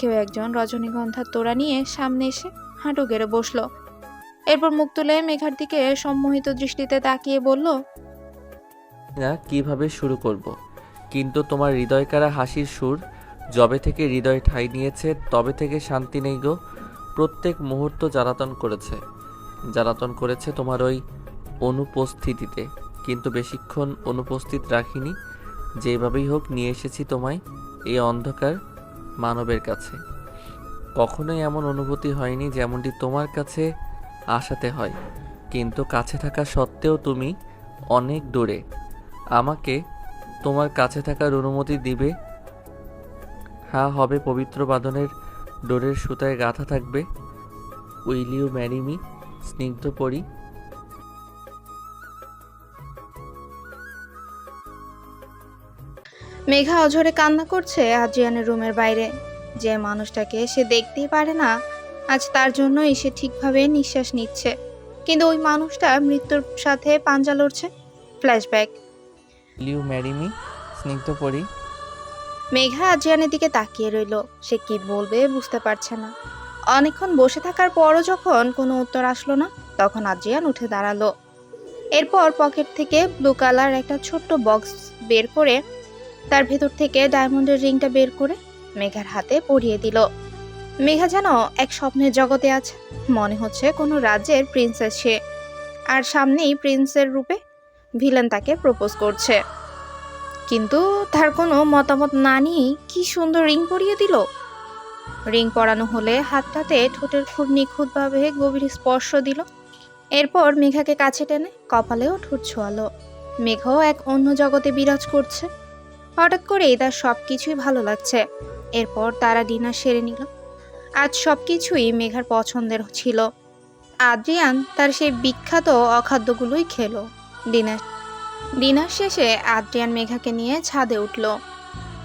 কেউ একজন রজনীগন্ধার তোড়া নিয়ে সামনে এসে হাঁটু গেড়ে বসল। এরপর মুখ তুলে মেঘার দিকে সম্মোহিত দৃষ্টিতে তাকিয়ে বলল, না, কীভাবে শুরু করব। কিন্তু তোমার হৃদয়কারা হাসির সুর, যবে থেকে হৃদয় ঠাঁই নিয়েছে, তবে থেকে শান্তি নেই গো। প্রত্যেক মুহূর্ত জ্বালাতন করেছে। জ্বালাতন করেছে তোমার ওই অনুপস্থিতিতে। কিন্তু বেশিক্ষণ অনুপস্থিত রাখিনি। যেভাবেই হোক, নিয়ে এসেছি তোমায়। এই অন্ধকার মানবের কাছে। কখনোই এমন অনুভূতি হয়নি যেমনটি তোমার কাছে আসাতে হয়। কিন্তু কাছে থাকা সত্ত্বেও তুমি অনেক দূরে। আমাকে তোমার কাছে থাকার অনুমতি দিবে। হ্যাঁ হবে পবিত্র বাঁধনের ডোরের সুতায় গাঁথা থাকবে। Will you marry me? স্নিগ্ধ পরি মেঘা অঝরে কান্না করছে আজিয়ানের রুমের বাইরে। যে মানুষটাকে সে দেখতেই পারে না আজ তার জন্যই সে ঠিকভাবে নিঃশ্বাস নিচ্ছে। কিন্তু ওই মানুষটা মৃত্যুর সাথে পাঞ্জা লড়ছে। ফ্ল্যাশব্যাক ইউ ম্যারি মি স্নিগ্ধ পরি। মেঘা আজিয়ানের দিকে তাকিয়ে রইল। সে কি বলবে বুঝতে পারছে না। অনেকক্ষণ বসে থাকার পরও যখন কোনো উত্তর আসলো না তখন আজিয়ান উঠে দাঁড়াল। এরপর পকেট থেকে ব্লু কালার একটা ছোট্ট বক্স বের করে তার ভেতর থেকে ডায়মন্ডের রিংটা বের করে মেঘার হাতে পরিয়ে দিল। মেঘা যেন এক স্বপ্নের জগতে আছে। মনে হচ্ছে কোনো রাজ্যের প্রিন্সেস সে। আর সামনেই প্রিন্সের রূপে ভিলেন তাকে প্রপোজ করছে। কিন্তু তার কোনো মতামত না নিয়েই কি সুন্দর রিং পরিয়ে দিল? রিং পরানো হলে হাতটাতে ঠোঁটের খুব নিখুঁতভাবে গভীর স্পর্শ দিল। এরপর মেঘাকে কাছে টেনে কপালেও ঠোঁট ছোঁয়ালো। মেঘাও এক অন্য জগতে বিরাজ করছে। হঠাৎ করেই তার সব কিছুই ভালো লাগছে। এরপর তারা ডিনার সেরে নিল। আজ সব কিছুই মেঘার পছন্দের ছিল। আদ্রিয়ান তার সেই বিখ্যাত অখাদ্যগুলোই খেলো। ডিনার ডিনার শেষে আদ্রিয়ান মেঘাকে নিয়ে ছাদে উঠল।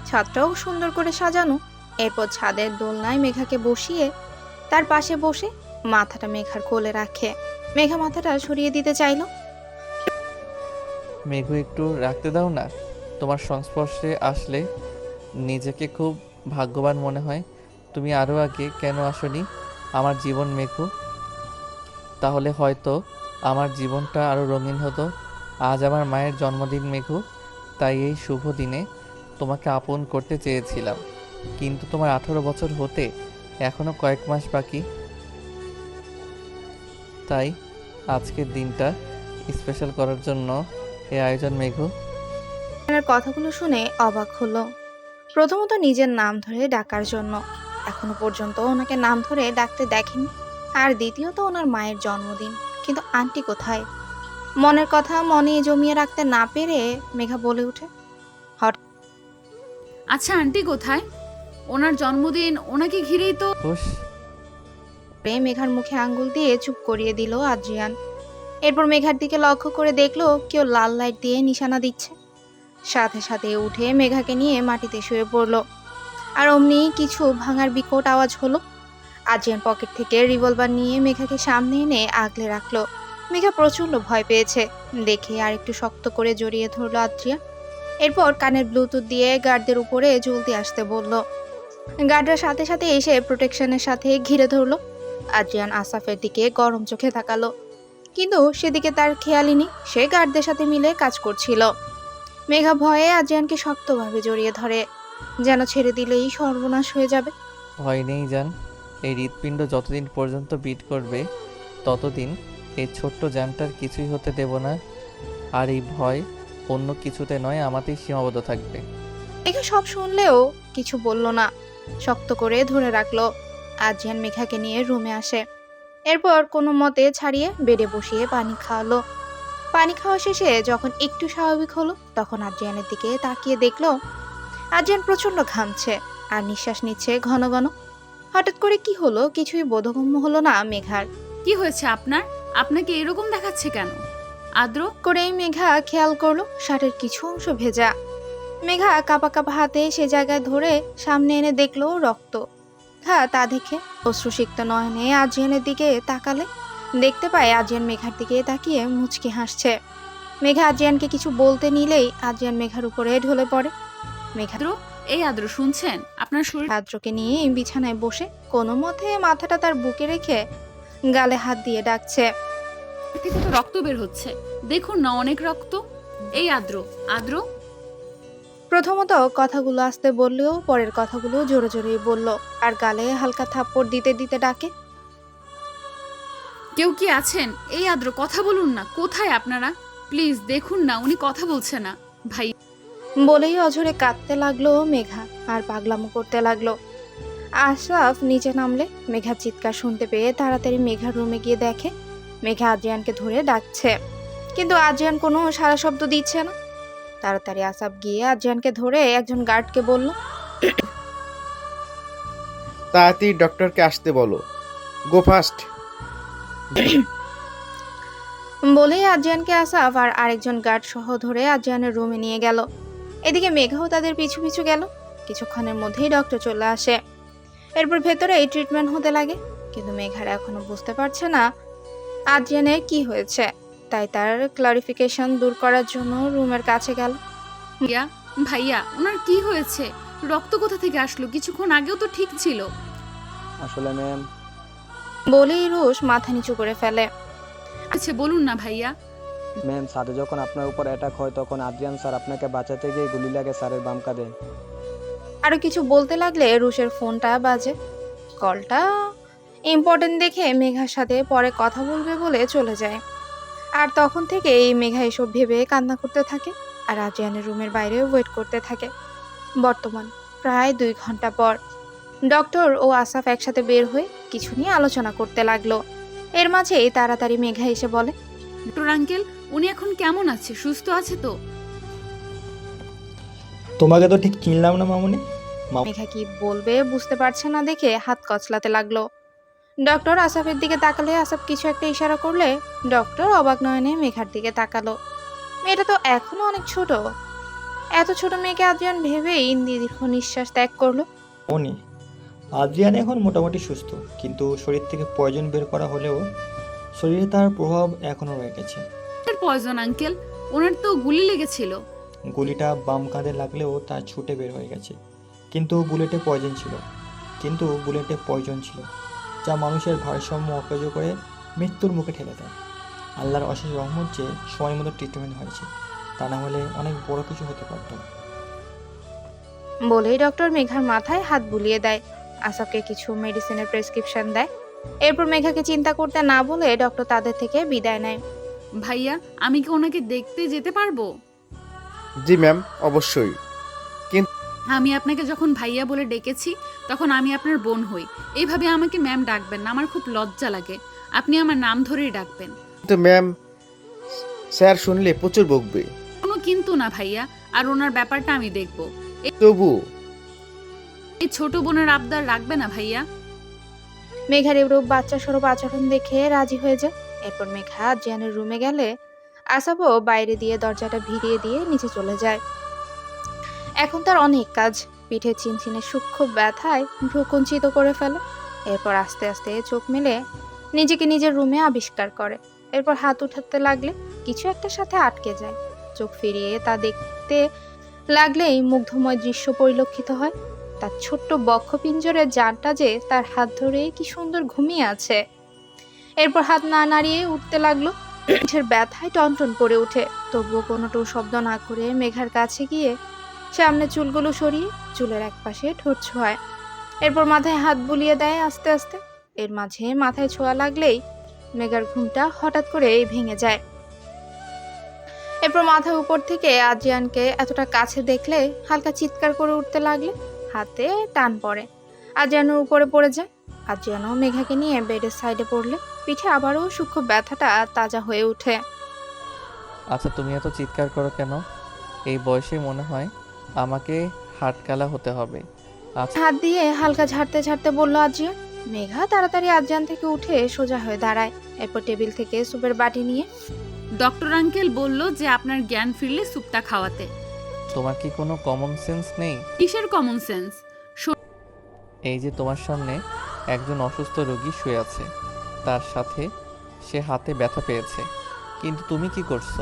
ছাদটাও সুন্দর করে সাজানো। এরপর ছাদের দোলনায় মেঘাকে বসিয়ে তার পাশে বসে মাথাটা মেঘার কোলে রাখে। মেঘা মাথাটা সরিয়ে দিতে চাইল। মেঘু, একটু রাখতে দাও না। তোমার সংস্পর্শে আসলে নিজেকে খুব ভাগ্যবান মনে হয়। তুমি আরও আগে কেন আসনি? আমার জীবন মেঘু। তাহলে হয়তো আমার জীবনটা আরও রঙিন হতো। আজ আমার মায়ের জন্মদিন মেঘু। তাই এই শুভ দিনে তোমাকে আপন করতে চেয়েছিলাম। কিন্তু তোমার আঠারো বছর হতে এখনও কয়েক মাস বাকি। তাই আজকের দিনটা স্পেশাল করার জন্য এই আয়োজন মেঘু। আদ্রিয়ানের কথাগুলো শুনে অবাক হলো। প্রথমত নিজের নাম ধরে ডাকার জন্য। এখনও পর্যন্ত ওনাকে নাম ধরে ডাকতে দেখেনি। আর দ্বিতীয়ত ওনার মায়ের জন্মদিন। কিন্তু আন্টি কোথায়? মনের কথা মনে জমিয়ে রাখতে না পেরে মেঘা বলে ওঠে। আচ্ছা আন্টি কোথায়? ওনার জন্মদিন ওনাকে ঘিরেই তো খুশ মেঘার মুখে আঙ্গুল দিয়ে চুপ করিয়ে দিল আদ্রিয়ান। এরপর মেঘার দিকে লক্ষ্য করে দেখল কেউ লাল লাইট দিয়ে নিশানা দিচ্ছে। সাথে সাথে উঠে মেঘাকে নিয়ে মাটিতে শুয়ে পড়ল। আর অমনি কিছু ভাঙার বিকট আওয়াজ হলো। আদ্রিয়ান পকেট থেকে রিভলভার নিয়ে মেঘাকে সামনে এনে আগলে রাখল। মেঘা প্রচণ্ড ভয় পেয়েছে। দেখে আর একটু শক্ত করে জড়িয়ে ধরলো আদ্রিয়ান এরপর কানের ব্লুটুথ দিয়ে গার্ডদের উপরে জলদি আসতে বলল। গার্ডরা সাথে সাথে এসে প্রোটেকশনের সাথে ঘিরে ধরলো। আদ্রিয়ান আসাফের দিকে গরম চোখে তাকালো। কিন্তু সেদিকে তার খেয়ালই নেই। সে গার্ডদের সাথে মিলে কাজ করছিল। মেঘা ভয়ে আদ্রিয়ানকে শক্তভাবে জড়িয়ে ধরে যেন ছেড়ে দিলেই সর্বনাশ হয়ে যাবে। ভয় নেই যান এই হৃৎপিণ্ড যতদিন পর্যন্ত বিট করবে ততদিন এই ছোট্ট যানটার কিছুই হতে দেব না। আর এই ভয় অন্য কিছুতে নয় আমাতেই সীমাবদ্ধ থাকবে। মেঘা সব শুনলেও কিছু বলল না। শক্ত করে ধরে রাখল। আদ্রিয়ান মেঘাকে নিয়ে রুমে আসে। এরপর কোনো মতে ছাড়িয়ে বেডে বসিয়ে পানি খাওয়ালো। পানি খাওয়া শেষে যখন একটু স্বাভাবিক হলো তখন আদ্রিয়ানের দিকে তাকিয়ে দেখল আদ্রিয়ান প্রচণ্ড ঘামছে আর নিঃশ্বাস নিচ্ছে ঘন ঘন। হঠাৎ করে কি হলো কিছুই বোধগম্য হলো না মেঘার। কি হয়েছে আপনার? আপনাকে এরকম দেখাচ্ছে কেন? আদ্র? করেই মেঘা খেয়াল করল শার্টের কিছু অংশ ভেজা। মেঘা কাপা কাপা হাতে সে জায়গায় ধরে সামনে এনে দেখল রক্ত। হ্যাঁ তা দেখে অশ্রুসিক্ত নয়নে আজিয়ানের দিকে তাকালে দেখতে পায় আজিয়ান মেঘার দিকে তাকিয়ে মুচকি হাসছে। মেঘা আজিয়ানকে কিছু বলতে নিলেই আজিয়ান মেঘার উপরে ঢলে পড়ে। মেঘা আদ্র এই আদ্র শুনছেন? আপনার শরীর আদ্রকে নিয়ে বিছানায় বসে কোনো মতে মাথাটা তার বুকে রেখে গালে হাত দিয়ে ডাকছে। থেকে তো রক্ত বের হচ্ছে। দেখুন না অনেক রক্ত। এই আদ্র আদ্র। প্রথমত কথাগুলো আসতে বললেও পরের কথাগুলো জোরে জোরেই বলল আর গালে হালকা থাপ্পড় দিতে দিতে ডাকে। কেউ কি আছেন? এই আদ্র কথা বলুন না। কোথায় আপনারা? প্লিজ দেখুন না উনি কথা বলছে না। ভাই। বলেই অঝরে কাঁদতে লাগল মেঘা আর পাগলামো করতে লাগল। আশরাফ নিচে নামলে মেঘার চিৎকার শুনতে পেয়ে তাড়াতাড়ি মেঘার রুমে গিয়ে দেখে মেঘা আদ্রিয়ানকে ধরে ডাকছে। কিন্তু আদ্রিয়ান কোনো সারা শব্দ দিচ্ছে না। তাড়াতাড়ি আসাফ গিয়ে আদ্রিয়ানকে ধরে একজন গার্ডকে বলল তাড়াতাড়ি ডক্টরকে আসতে বলো। গো ফাস্ট বলেই আদ্রিয়ানকে আসাফ আর আরেকজন গার্ড সহ ধরে আজিয়ানের রুমে নিয়ে গেল। এদিকে মেঘাও তাদের পিছু পিছু গেল। কিছুক্ষণের মধ্যেই ডক্টর চলে আসে। এরপর ভেতরে এই ট্রিটমেন্ট হতে লাগে। কিন্তু মেঘার এখনও বুঝতে পারছে না আজিয়ানের কি হয়েছে। তাই তার ক্লারিফিকেশন দূর করার জন্য রুমের কাছে গেল। ভাইয়া ভাইয়া ওনার কি হয়েছে? রক্ত কোথা থেকে আসলো? কিছুক্ষণ আগেও তো ঠিক ছিল। আসলে ম্যাম বলেই রুশ মাথা নিচু করে ফেলে। আচ্ছা বলুন না ভাইয়া। ম্যাম সাথে যখন আপনার উপর অ্যাটাক হয় তখন আদ্রিয়ান স্যার আপনাকে বাঁচাতে গিয়ে গুলি লাগে স্যারের বাম কাঁধে আরও কিছু বলতে লাগলে রুশের ফোনটা বাজে। কলটা ইম্পর্টেন্ট দেখে মেঘার সাথে পরে কথা বলবে বলে চলে যায়। আর তখন থেকে এই মেঘা এসব ভেবে কান্না করতে থাকে আর আজিয়ানের রুমের বাইরে ওয়েট করতে থাকে। বর্তমান প্রায় দুই ঘণ্টা পর। ডক্টর ও আসাফ একসাথে বের হয়ে কিছু নিয়ে আলোচনা করতে লাগল। এর মাঝেই তাড়াতাড়ি মেঘা এসে বলে ডক্টর আঙ্কেল উনি এখন কেমন আছে? সুস্থ আছে তো? তোমাকে তো ঠিক চিনলাম না মামুনি। মেঘা কি বলবে বুঝতে পারছে না দেখে হাত কচলাতে লাগল। ডক্টর আসাফের দিকে তাকালে আসাফ কিছু একটা ইশারা করলে ডক্টর অবাক নয়নে মেঘার দিকে তাকালো। মেয়েটা তো এখনও অনেক ছোট। এত ছোট মেয়েকে আদ্রিয়ান ভেবেই দীর্ঘ নিঃশ্বাস ত্যাগ করল। উনি আদ্রিয়ান এখন মোটামুটি সুস্থ কিন্তু শরীর থেকে পয়জন বের করা হলেও শরীরে তার প্রভাব এখনও রয়ে গেছে। পয়জন আঙ্কেল ওনার তো গুলি লেগেছিল। গুলিটা বাম কাঁধে লাগলেও তা ছুটে বের হয়ে গেছে। কিন্তু বুলেটে পয়জন ছিল। কিন্তু বুলেটে পয়জন ছিল যা মানুষের ভারসাম্য অকেজ করে মৃত্যুর মুখে ঠেলে দেয়। আল্লাহর অশেষ রহমত যে সময় মতো ট্রিটমেন্ট হয়েছে তা না হলে অনেক বড় কিছু হতে পারত বলেই ডক্টর মেঘার মাথায় হাত বুলিয়ে দেয়। আসাফকে কিছু মেডিসিনের প্রেসক্রিপশন দেয়। এরপর মেঘাকে চিন্তা করতে না বলে ডক্টর তাদের থেকে বিদায় নেয়। ভাইয়া আমি কি ওনাকে দেখতে যেতে পারব? জি ম্যাম অবশ্যই। আমি আপনাকে যখন ভাইয়া বলে ডেকেছি তখন আমি আপনার বোন হই। এইভাবে আমাকে ম্যাম ডাকবেন না আমার খুব লজ্জা লাগে। আপনি আমার নাম ধরেই ডাকবেন। কিন্তু ম্যাম স্যার শুনলে প্রচুর বকবে। কোনো কিন্তু না ভাইয়া আর ওনার ব্যাপারটা আমি দেখব। তবু এই ছোট বোনের আবদার রাখবে না ভাইয়া? মেঘার এরূপ বাচ্চা স্বরূপ আচরণ দেখে রাজি হয়ে যায় এরপর মেঘা জিয়ানের রুমে গেলে আসাবও বাইরে দিয়ে দরজাটা ভিড়িয়ে দিয়ে নিচে চলে যায়। এখন তার অনেক কাজ। পিঠে চিনচিনে সূক্ষ্ম ব্যথায় ভ্রুকুঞ্চিত করে ফেলে। এরপর আস্তে আস্তে চোখ মেলে নিজেকে নিজের রুমে আবিষ্কার করে। এরপর হাত উঠাতে লাগলে কিছু একটা সাথে আটকে যায়। চোখ ফিরিয়ে তা দেখতে লাগলেই মুগ্ধময় দৃশ্য পরিলক্ষিত হয়। তার ছোট্ট বক্ষপিঞ্জরের জানটা যে তার হাত ধরে কি সুন্দর ঘুমিয়ে আছে। এরপর হাত না নাড়িয়ে উঠতে লাগল। পিঠের ব্যথায় টনটন করে উঠে তবুও কোনোটো শব্দ না করে মেঘার কাছে গিয়ে সামনে চুলগুলো সরিয়ে চুলের একপাশে ঠোঁট ছোঁয়ায়। এরপর মাথায় হাত বুলিয়ে দেয় আস্তে আস্তে। এর মাঝে মাথায় ছোঁয়া লাগলেই মেঘার ঘুমটা হঠাৎ করে ভেঙে যায়। এরপর মাথার উপর থেকে আজিয়ানকে এতটা কাছে দেখলে হালকা চিৎকার করে উঠতে লাগলে। হাতে টান পড়ে। আজিয়ানোর উপরে পড়ে যায় আজিয়ানো মেঘাকে নিয়ে বেডের সাইডে পড়লে পিঠে আবারও সূক্ষ্ম ব্যথাটা তাজা হয়ে ওঠে। আচ্ছা তুমি এত চিৎকার করো কেন? এই বয়সে মনে হয় আমাকে হাটকালা হতে হবে। আচ্ছা। হাত দিয়ে হালকা ঝাড়তে ঝাড়তে বলল আজিয়ান মেঘা তাড়াতাড়ি আজিয়ান থেকে উঠে সোজা হয়ে দাঁড়ায়। এরপর টেবিল থেকে সুপের বাটি নিয়ে ডক্টর আঙ্কেল বলল যে আপনার জ্ঞান ফিরলে স্যুপটা খাওয়াতে। তোমার কি কোনো কমন সেন্স নেই? কিসের কমন সেন্স এই যে তোমার সামনে একজন অসুস্থ রোগী শুয়ে আছে। তার সাথে সে হাতে ব্যথা পেয়েছে। কিন্তু তুমি কি করছ?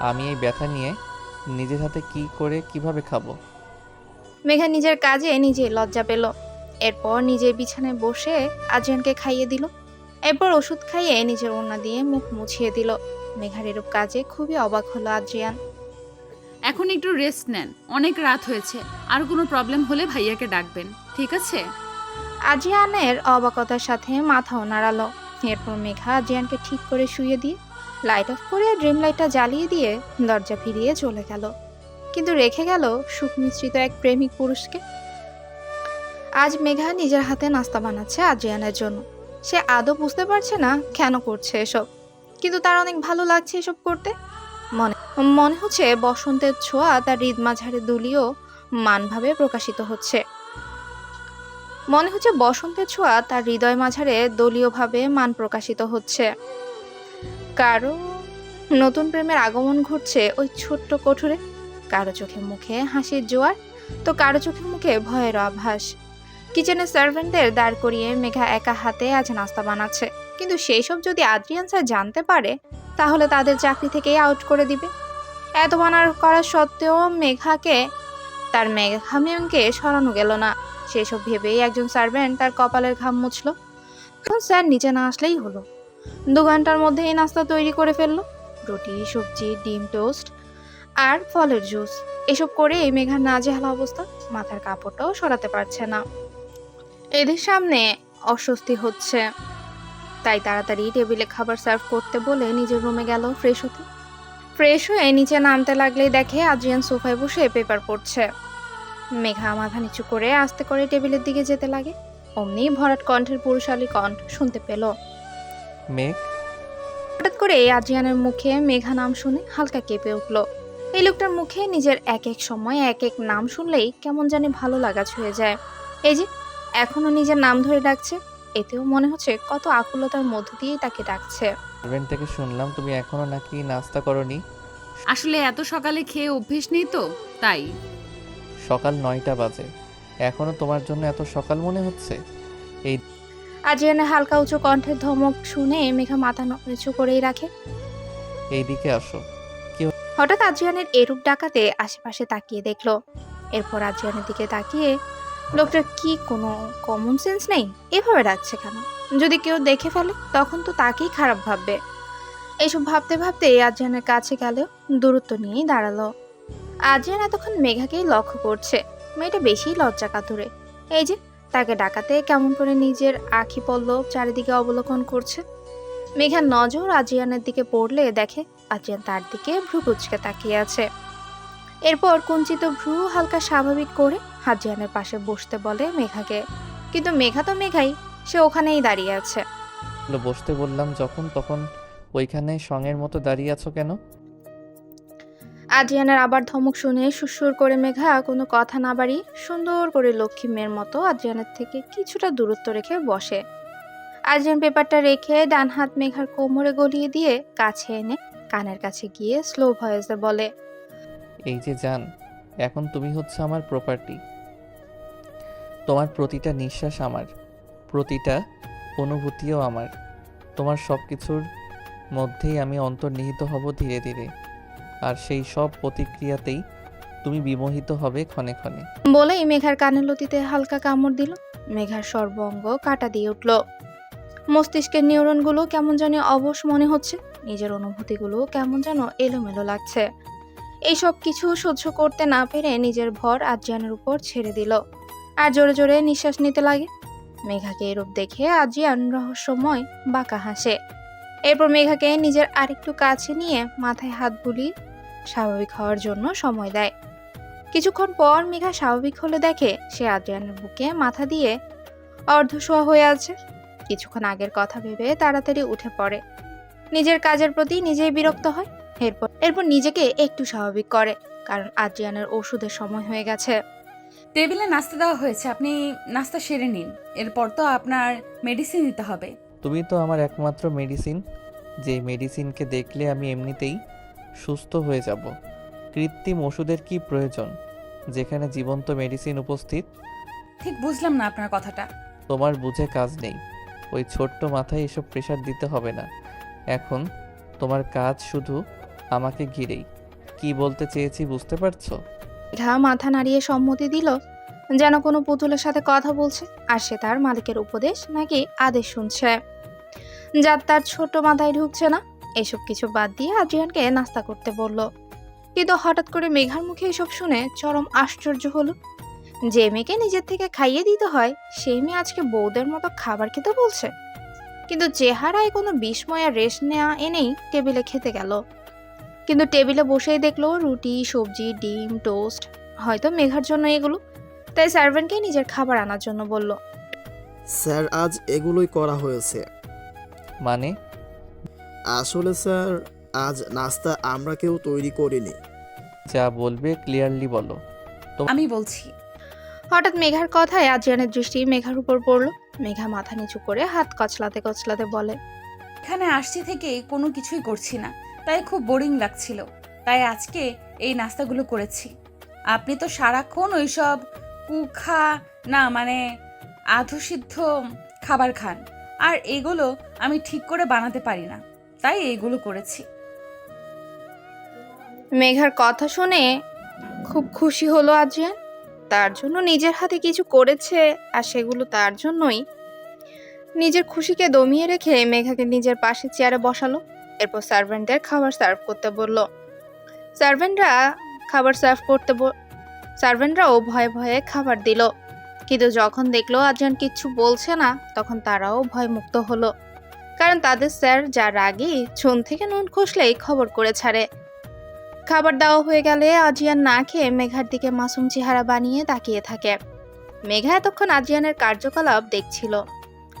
আমি এই ব্যথা নিয়ে নিজের হাতে কি করে কীভাবে খাব? মেঘা নিজের কাজে নিজে লজ্জা পেল। এরপর নিজের বিছানায় বসে আজিয়ানকে খাইয়ে দিল। এরপর ওষুধ খাইয়ে নিজের ওড়না দিয়ে মুখ মুছিয়ে দিল। মেঘার এরূপ কাজে খুবই অবাক হলো আদ্রিয়ান এখন একটু রেস্ট নেন। অনেক রাত হয়েছে। আর কোনো প্রবলেম হলে ভাইয়াকে ডাকবেন। ঠিক আছে? আজিয়ানের অবাকতার সাথে মাথাও নাড়ালো। এরপর মেঘা আজিয়ানকে ঠিক করে শুয়ে দিয়ে লাইট অফ করে ড্রিম লাইটটা জ্বালিয়ে দিয়ে দরজা ফিরিয়ে চলে গেল। কিন্তু রেখে গেল সুখ মিশ্রিত এক প্রেমিক পুরুষকে। আজ মেঘা নিজের হাতে নাস্তা বানাচ্ছে আজিয়ানের জন্য। সে আদৌ বুঝতে পারছে না কেন করছে এসব। কিন্তু তার অনেক ভালো লাগছে এসব করতে। মনে মনে হচ্ছে বসন্তের ছোঁয়া তার হৃদ মাঝারে দুলিও মানভাবে প্রকাশিত হচ্ছে। মনে হচ্ছে বসন্তের ছোঁয়া তার হৃদয় মাঝারে দলীয়ভাবে মান প্রকাশিত হচ্ছে। কারও নতুন প্রেমের আগমন ঘটছে ওই ছোট্ট কঠোরে, কারও চোখে মুখে হাসির জোয়ার, তো কারও চোখে মুখে ভয়ের আভাস। কিচেনের সার্ভেন্টদের দাঁড় করিয়ে মেঘা একা হাতে আজ নাস্তা বানাচ্ছে, কিন্তু সেই সব যদি আদ্রিয়ান স্যার জানতে পারে তাহলে তাদের চাকরি থেকেই আউট করে দিবে। এত বানার করা সত্ত্বেও মেঘাকে, তার মেঘা মেঘামিয়নকে সরানো গেল না। সেসব ভেবেই একজন সার্ভেন্ট তার কপালের ঘাম মুছল। এখন স্যার নিচে না আসলেই হলো। দু ঘণ্টার মধ্যে এই নাস্তা তৈরি করে ফেলল। রুটি, সবজি, ডিম টোস্ট আর ফলের জুস। এসব করে এই মেঘার নাজেহাল অবস্থা। মাথার কাপড়টাও সরাতে পারছে না। এদের সামনে অস্বস্তি হচ্ছে। তাই তাড়াতাড়ি টেবিলে খাবার সার্ভ করতে বলে নিজের রুমে গেল ফ্রেশ হতে। ফ্রেশ হয়ে নিচে নামতে লাগলেই দেখে আদ্রিয়ান সোফায় বসে পেপার পড়ছে। মেঘা মাথা নিচু করে আস্তে করে টেবিলের দিকে যেতে লাগে। অমনি ভরাট কণ্ঠের পুরুষালী কণ্ঠ শুনতে পেল। মেঘ? হঠাৎ করে আদ্রিয়ানের মুখে মেঘা নাম শুনে হালকা কেঁপে উঠল। এই লোকটার মুখে নিজের এক এক সময় এক এক নাম শুনলেই কেমন জানি ভালো লাগা ছুঁয়ে যায়। এই যে এখনও নিজের নাম ধরে ডাকছে। এতেও মনে হচ্ছে কত আকুলতার মধ্য দিয়েই তাকে ডাকছে। সার্ভেন্ট থেকে শুনলাম তুমি এখনও নাকি নাস্তা করনি। আসলে এত সকালে খেয়ে অভ্যেস নেই তো তাই। সকাল নয়টা বাজে। এখনও তোমার জন্য এত সকাল মনে হচ্ছে? আদ্রিয়ানের হালকা উঁচু কণ্ঠের ধমক শুনে মেঘা মাথা নিচু করেই রাখে। এইদিকে আসো। হঠাৎ আজিয়ানের এরূপ ডাকাতে আশেপাশে তাকিয়ে দেখল। এরপর আজিয়ানের দিকে তাকিয়ে লোকটার কি কোনো কমন সেন্স নেই? এভাবে ডাকছে কেন? যদি কেউ দেখে ফেলে, তখন তো তাকেই খারাপ ভাববে। এইসব ভাবতে ভাবতে আদ্রিয়ানের কাছে গেলেও দূরত্ব নিয়েই দাঁড়াল। আদ্রিয়ান এতক্ষণ মেঘাকেই লক্ষ্য করছে। মেয়েটা বেশি লজ্জা কাতুরে। এই যে, তাকে ডাকাতে কেমন করে নিজের আখি পল্লব চারিদিকে অবলোকন করছে। মেঘার নজর আজিয়ানের দিকে পড়লে দেখে আজিয়ান তার দিকে ভ্রু কুচকে তাকিয়ে আছে। এরপর কুঞ্চিত ভ্রু হালকা স্বাভাবিক করে আদ্রিয়ানের পাশে বসতে বলে মেঘাকে কিন্তু মেঘা তো মেঘাই সে ওখানেই দাঁড়িয়ে আছে। বসতে বললাম যখন তখন ওইখানে সঙের মতো দাঁড়িয়ে আছো কেন? আদ্রিয়ানের আবার ধমক শুনে সুসুর করে মেঘা কোনো কথা না বাড়িয়ে সুন্দর করে লক্ষ্মী মেয়ের মতো আদ্রিয়ানের থেকে কিছুটা দূরত্ব রেখে বসে। আদ্রিয়ান পেপারটা রেখে ডান হাত মেঘার কোমরে গলিয়ে দিয়ে কাছে এনে কানের কাছে গিয়ে স্লো ভয়েসে বলে এই যে যান এখন তুমি হচ্ছে আমার প্রপার্টি তোমার প্রতিটা নিঃশ্বাস আমার, প্রতিটা অনুভূতিও আমার। তোমার সব কিছুর মধ্যেই আমি অন্তর্নিহিত হব ধীরে ধীরে, আর সেই সব প্রতিক্রিয়াতেই তুমি বিমোহিত হবে ক্ষণে ক্ষণে। বলেই মেঘার কানের লতিতে হালকা কামড় দিল। মেঘার সর্বঙ্গ কাটা দিয়ে উঠল। মস্তিষ্কের নিউরনগুলো কেমন জানি অবশ মনে হচ্ছে। নিজের অনুভূতিগুলো কেমন যেন এলোমেলো লাগছে। এইসব কিছু সহ্য করতে না পেরে নিজের ভর আদ্রিয়ানের উপর ছেড়ে দিল। আর জোরে জোরে নিঃশ্বাস নিতে লাগে। মেঘাকে এরূপ দেখে আজিয়ান রহস্যময় বাঁকা হাসে। এরপর মেঘাকে নিজের আরেকটু কাছে নিয়ে মাথায় হাত বুলিয়ে স্বাভাবিক হওয়ার জন্য সময় দেয়। কিছুক্ষণ পর মেঘা স্বাভাবিক হলে দেখে সে আদ্রিয়ানের বুকে মাথা দিয়ে অর্ধশোয়া হয়ে আছে। কিছুক্ষণ আগের কথা ভেবে তাড়াতাড়ি উঠে পড়ে। নিজের কাজের প্রতি নিজেই বিরক্ত হয়। এরপর এরপর নিজেকে একটু স্বাভাবিক করে কারণ আদ্রিয়ানের ওষুধের সময় হয়ে গেছে। টেবিলে নাস্তা দেওয়া হয়েছে আপনি নাস্তা সেরে নিন। এরপর তো আপনার মেডিসিন নিতে হবে। তুমি তো আমার একমাত্র মেডিসিন যে মেডিসিনকে দেখলে আমি এমনিতেই সুস্থ হয়ে যাব। কৃত্রিম ওষুধের কি প্রয়োজন যেখানে জীবন্ত মেডিসিন উপস্থিত? ঠিক বুঝলাম না আপনার কথাটা। তোমার বুঝে কাজ নেই। ওই ছোট্ট মাথায় এসব প্রেশার দিতে হবে না। এখন তোমার কাজ শুধু আমাকে ঘিরেই। কি বলতে চেয়েছি বুঝতে পারছ? মেঘা মাথা নাড়িয়ে সম্মতি দিল, যেন কোনো পুতুলের সাথে কথা বলছে, আর সে তার মালিকের উপদেশ নাকি আদেশ শুনছে। যার তার ছোট মাথায় ঢুকছে না, এসব কিছু বাদ দিয়ে আদ্রিয়ানকে নাস্তা করতে বলল। কিন্তু হঠাৎ করে মেঘার মুখে এসব শুনে চরম আশ্চর্য হলো। যে মেয়েকে নিজের থেকে খাইয়ে দিতে হয়, সেই মেয়ে আজকে বৌদের মতো খাবার খেতে বলছে। কিন্তু চেহারায় কোনো বিস্ময়া রেস্ট নেওয়া এনেই টেবিলে খেতে গেল। কিন্তু টেবিলে বসেই দেখল রুটি সবজি ডিম টোস্ট হয়তো মেঘার জন্য এগুলো। তাই সার্ভেন্টকে নিজের খাবার আনার জন্য বলল। স্যার আজ এগুলোই করা হয়েছে। মানে? আসলে স্যার আজ নাস্তা আমরা কেউ তৈরি করিনি। যা বলবে ক্লিয়ারলি বলো। আমি বলছি। হঠাৎ মেঘার কথায় আজিয়ানের দৃষ্টি মেঘার উপর পড়ল। মেঘা মাথা নিচু করে হাত কচলাতে কচলাতে বলে এখানে আসছি থেকে কোনো কিছুই করছি না। তাই খুব বোরিং লাগছিল। তাই আজকে এই নাস্তাগুলো করেছি। আপনি তো সারাক্ষণ ওইসব কুখা, না মানে আধুসিদ্ধ খাবার খান। আর এগুলো আমি ঠিক করে বানাতে পারি না। তাই এইগুলো করেছি। মেঘার কথা শুনে খুব খুশি হলো আজিয়ান তার জন্য নিজের হাতে কিছু করেছে আর সেগুলো তার জন্যই। নিজের খুশিকে দমিয়ে রেখে মেঘাকে নিজের পাশে চেয়ারে বসালো। এরপর সার্ভেন্টদের খাবার সার্ভ করতে বলল। সার্ভেন্টরা খাবার সার্ভ করতে সার্ভেন্টরাও ভয়ে ভয়ে খাবার দিল। কিন্তু যখন দেখল আজান কিচ্ছু বলছে না, তখন তারাও ভয়মুক্ত হলো। কারণ তাদের স্যার যার আগে চুন থেকে নুন খসলেই খবর করে ছাড়ে। খাবার দেওয়া হয়ে গেলে আজিয়ান না খেয়ে মেঘার দিকে মাসুম চেহারা বানিয়ে তাকিয়ে থাকে। মেঘা এতক্ষণ আজিয়ানের কার্যকলাপ দেখছিল।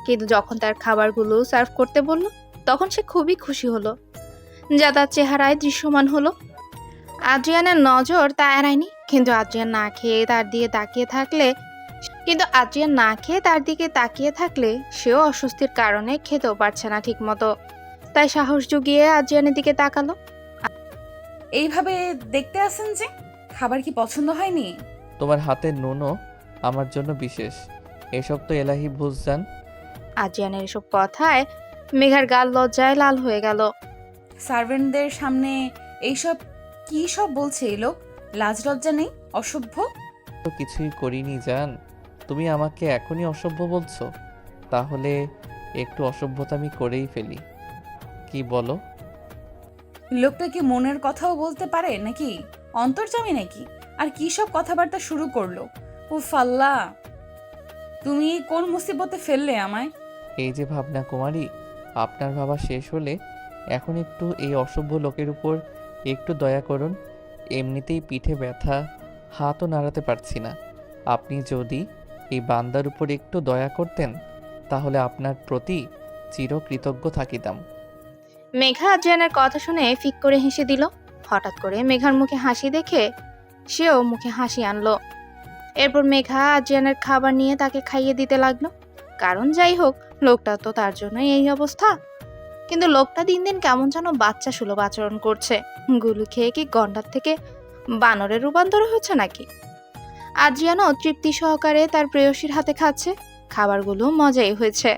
কিন্তু যখন তার খাবারগুলো সার্ভ করতে বলল তখন সে খুবই খুশি হলো। যা তার চেহারায় দৃশ্যমান হলো। আদ্রিয়ানের নজর তা এড়ায়নি কিন্তু আদ্রিয়ান না খেয়ে তার দিকে তাকিয়ে থাকলে কিন্তু আদ্রিয়ান না খেয়ে তার দিকে তাকিয়ে থাকলে সেও অস্বস্তির কারণে খেতেও পারছে না ঠিকমতো। তাই সাহস জুগিয়ে আদ্রিয়ানের দিকে তাকালো। এইভাবে দেখতে আসেন যে খাবার কি পছন্দ হয়নি? তোমার হাতের নুনও আমার জন্য বিশেষ। এসব তো এলাহি বুঝজান আজিয়ানের এসব কথায় মেঘার গাল লজ্জায় লাল হয়ে গেল। সার্ভেন্টদের সামনে এইসব কি সব বলছে এই লোক? লাজ লজ্জা নেই? অসভ্য? তো কিছুই করিনি জান। তুমি আমাকে এখনই অসভ্য বলছো। তাহলে একটু অসভ্যতা আমি করেই ফেলি। কি বলো? লোকটা কি মনের কথাও বলতে পারে নাকি? অন্তর্জামী নাকি? আর কি সব কথাবার্তা শুরু করল? ও ফাল্লা তুমি কোন মুসিবতে ফেললে আমায়? এই যে ভাবনা কুমারী আপনার ভাবা শেষ হলে এখন একটু এই অসভ্য লোকের উপর একটু দয়া করুন। এমনিতেই পিঠে ব্যথা, হাতও নাড়াতে পারছি না। আপনি যদি এই বান্দার উপর একটু দয়া করতেন, তাহলে আপনার প্রতি চিরকৃতজ্ঞ থাকিতাম। মেঘা আজিয়ানের কথা শুনে ফিক করে হেসে দিল। হঠাৎ করে মেঘার মুখে হাসি দেখে সেও মুখে হাসি আনলো। এরপর মেঘা আজিয়ানের খাবার নিয়ে তাকে খাইয়ে দিতে লাগল। কারণ যাই হোক, লোকটা তো তার জন্যই এই অবস্থা। কিন্তু লোকটা দিন দিন কেমন যেন বাচ্চা সুলভ আচরণ করছে। গুলু খেয়ে কি গন্ডার থেকে বানরের রূপান্তর হচ্ছে নাকি? আদ্রিয়ানও তৃপ্তি সহকারে তার প্রেয়সীর হাতে খাচ্ছে। খাবারগুলো মজাই হয়েছে।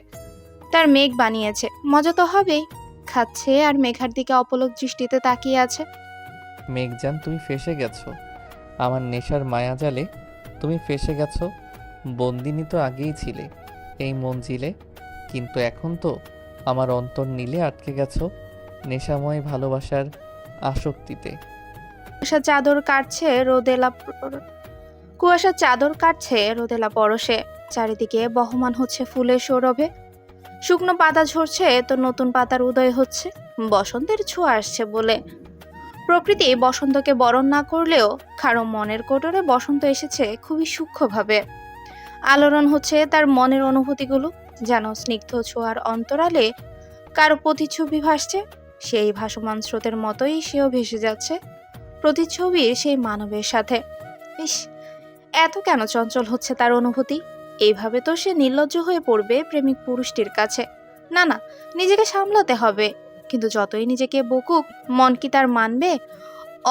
তার মেঘ বানিয়েছে। মজা তো হবেই। খাচ্ছে আর মেঘার দিকে অপলক দৃষ্টিতে তাকিয়ে আছে। মেঘজান, তুমি ফেসে গেছো। আমার নেশার মায়াজালে তুমি ফেসে গেছো। বন্দিনী তো আগেই ছিলে। এই মঞ্জিলে। কিন্তু এখন তো আমার অন্তর নীলে আটকে গেছো নেশাময় ভালোবাসার আসক্তিতে। কুয়াশা চাদর কাটছে রোদেলা কুয়াশা চাদর কাটছে রোদেলা পরশে। চারিদিকে বহমান হচ্ছে ফুলের সৌরভে। শুকনো পাতা ঝরছে তো নতুন পাতার উদয় হচ্ছে। বসন্তের ছোঁয়া আসছে বলে। প্রকৃতি বসন্তকে বরণ না করলেও কারও মনের কোটরে বসন্ত এসেছে খুবই সূক্ষ্মভাবে। আলোড়ন হচ্ছে তার মনের অনুভূতিগুলো। যেন স্নিগ্ধ ছোঁয়ার অন্তরালে কারও প্রতিচ্ছবি ভাসছে, সেই ভাসমান স্রোতের মতোই সেও ভেসে যাচ্ছে প্রতিচ্ছবির সেই মানবের সাথে। ইস, এত কেন চঞ্চল হচ্ছে তার অনুভূতি? এইভাবে তো সে নির্লজ্জ হয়ে পড়বে প্রেমিক পুরুষটির কাছে। না না, নিজেকে সামলাতে হবে, কিন্তু যতই নিজেকে বকুক, মন কি তার মানবে?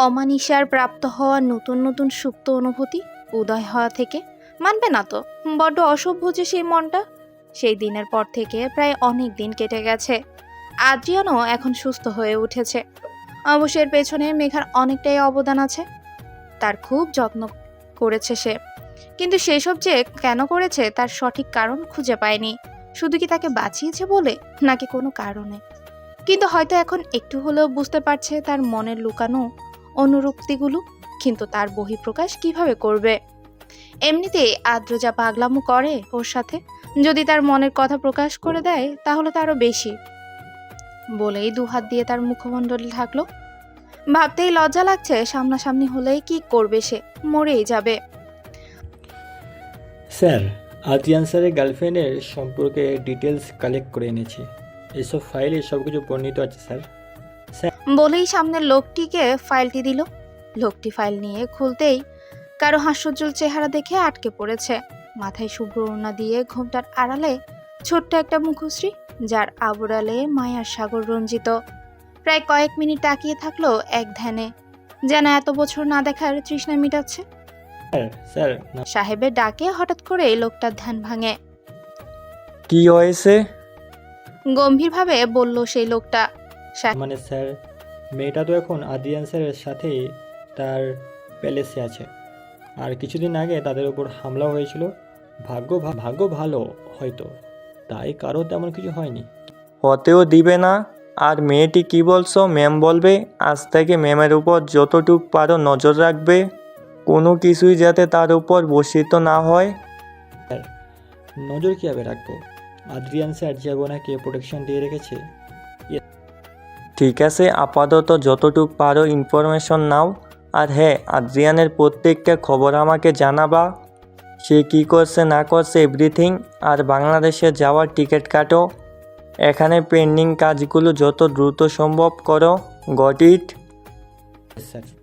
অমানিসার প্রাপ্ত হওয়া নতুন নতুন সুপ্ত অনুভূতি উদয় হওয়া থেকে মানবে না তো? বড্ড অসভ্য যে সেই মনটা। সেই দিনের পর থেকে প্রায় অনেক দিন কেটে গেছে। আদ্রিয়ানও এখন সুস্থ হয়ে উঠেছে। অবশ্যের পেছনে মেঘার অনেকটাই অবদান আছে। তার খুব যত্ন করেছে সে। কিন্তু সেসব যে কেন করেছে তার সঠিক কারণ খুঁজে পায়নি। শুধু কি তাকে বাঁচিয়েছে বলে, নাকি কোনো কারণে? কিন্তু হয়তো এখন একটু হলেও বুঝতে পারছে তার মনের লুকানো অনুরক্তিগুলো। কিন্তু তার বহিঃপ্রকাশ কীভাবে করবে? এমনিতেই আদ্র যা পাগলামো করে ওর সাথে। যদি তার মনের কথা প্রকাশ করে দেয় তাহলে তো আরও বেশি। বলেই দুহাত দিয়ে তার মুখমণ্ডলে থাকল ভাবতেই লজ্জা লাগছে সামনাসামনি হলেই কি করবে সে? মরেই যাবে। স্যার আদ্রিয়ান স্যারের গার্লফ্রেন্ডের সম্পর্কে ডিটেলস কালেক্ট করে এনেছি। এসব ফাইলে সব কিছু বর্ণিত আছে স্যার বলেই সামনের লোকটিকে ফাইলটি দিল। লোকটি ফাইল নিয়ে খুলতেই কারও হাস্যোজ্জ্বল চেহারা দেখে আটকে পড়েছে। মাথায় শুভ্র ওড়না দিয়ে ঘোমটার আড়ালে ছোট্ট একটা মুখশ্রী যার আবরালে মায়ার সাগর রঞ্জিত। প্রায় কয়েক মিনিট তাকিয়ে থাকল এক ধ্যানে। যেন এত বছর না দেখার তৃষ্ণা মিটাচ্ছে। স্যার স্যার সাহেবের ডাকে হঠাৎ করে লোকটার ধ্যান ভাঙে। কি হয়েছে? গম্ভীরভাবে বলল সেই লোকটা। মানে স্যার মেয়েটা তো এখন আদ্রিয়ান স্যারের সাথেই তার প্যালেসে আছে। আর কিছুদিন আগে তাদের উপর হামলা হয়েছিল। ভাগ্য ভাগ্য ভালো হয়তো তাই কারও তেমন কিছু হয়নি। হতেও দিবে না। আর মেয়েটি কি বলছো? ম্যাম বলবে আজ থেকে ম্যামের উপর যতটুক পারো নজর রাখবে। কোনো কিছুই যাতে তার উপর বসিত না হয়। নজর কীভাবে রাখব? আদ্রিয়ান স্যার যে ওনাকে প্রোটেকশন দিয়ে রেখেছে ঠিক আছে আপাতত যতটুক পারো ইনফরমেশন নাও। আর হ্যাঁ আদ্রিয়ানের প্রত্যেকটা খবর আমাকে জানাবা। সে কি করছে, না করছে এভরিথিং আর বাংলাদেশে যাওয়ার টিকিট কাটো। এখানে পেন্ডিং কাজগুলো যত দ্রুত সম্ভব করো। Got it sir